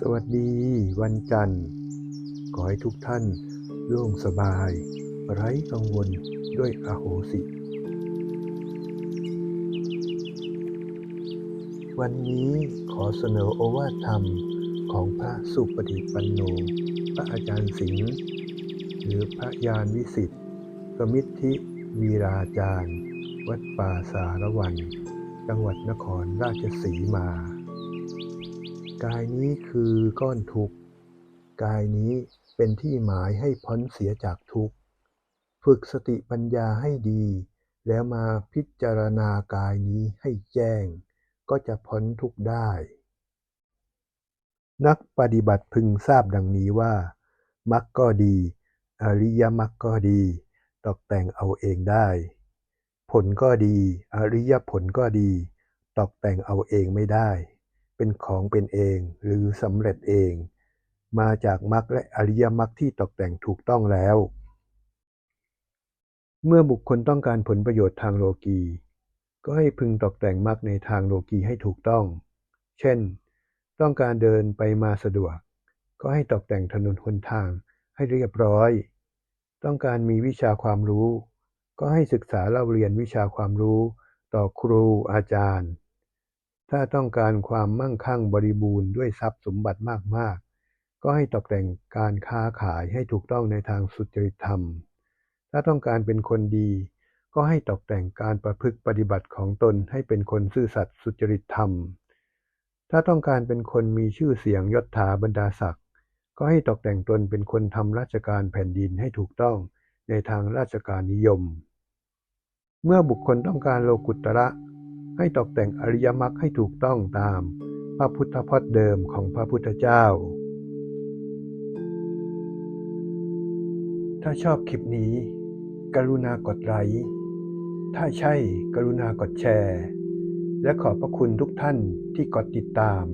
สวัสดีวันจันทร์ ขอให้ทุกท่านโล่งสบาย ไร้กังวลด้วยอโหสิ วันนี้ขอเสนอโอวาทธรรมของพระสุปฏิปันโน พระอาจารย์สิงห์หรือพระยานวิสิทธิ์สมิทธิวีราจารย์ วัดป่าสารวัน จังหวัดนครราชสีมา กายนี้คือก้อนทุกข์ กายนี้เป็นที่หมายให้พ้นเสียจากทุกข์ ฝึกสติปัญญาให้ดี แล้วมาพิจารณากายนี้ให้แจ้ง ก็จะพ้นทุกข์ได้ นักปฏิบัติพึงทราบดังนี้ว่ามรรคก็ดี อริยมรรคก็ดี ตกแต่งเอาเองได้ ผลก็ดี อริยผลก็ดี ตกแต่งเอาเองไม่ได้ เป็นของเป็นเองหรือสำเร็จเอง มาจากมรรคและอริยมรรคที่ตกแต่งถูกต้องแล้ว เมื่อบุคคลต้องการผลประโยชน์ทางโลกี ก็ให้พึงตกแต่งมรรคในทางโลกีให้ถูกต้อง เช่น ต้องการเดินไปมาสะดวก ก็ให้ตกแต่งถนนหนทางให้เรียบร้อย ต้องการมีวิชาความรู้ ก็ให้ศึกษาเล่าเรียนวิชาความรู้ต่อครูอาจารย์ ถ้าต้องการความมั่งคั่งบริบูรณ์ด้วยทรัพย์สมบัติมาก ๆ ก็ให้ตกแต่งการค้าขายให้ถูกต้องในทางสุจริตธรรม ถ้าต้องการเป็นคนดี ก็ให้ตกแต่งการประพฤติปฏิบัติของตนให้เป็นคนซื่อสัตย์สุจริตธรรม ถ้าต้องการเป็นคนมีชื่อเสียงยศถาบรรดาศักดิ์ ก็ให้ตกแต่งตนเป็นคนทำราชการแผ่นดินให้ถูกต้องในทางราชการนิยม เมื่อบุคคลต้องการโลกุตระ ให้ตกแต่งอริยมรรคให้ถูกต้องตามพระพุทธพจน์เดิมของพระพุทธเจ้า ถ้าชอบคลิปนี้ กรุณากดไลค์ถ้าใช่กรุณากดแชร์ และขอบพระคุณทุกท่านที่กดติดตาม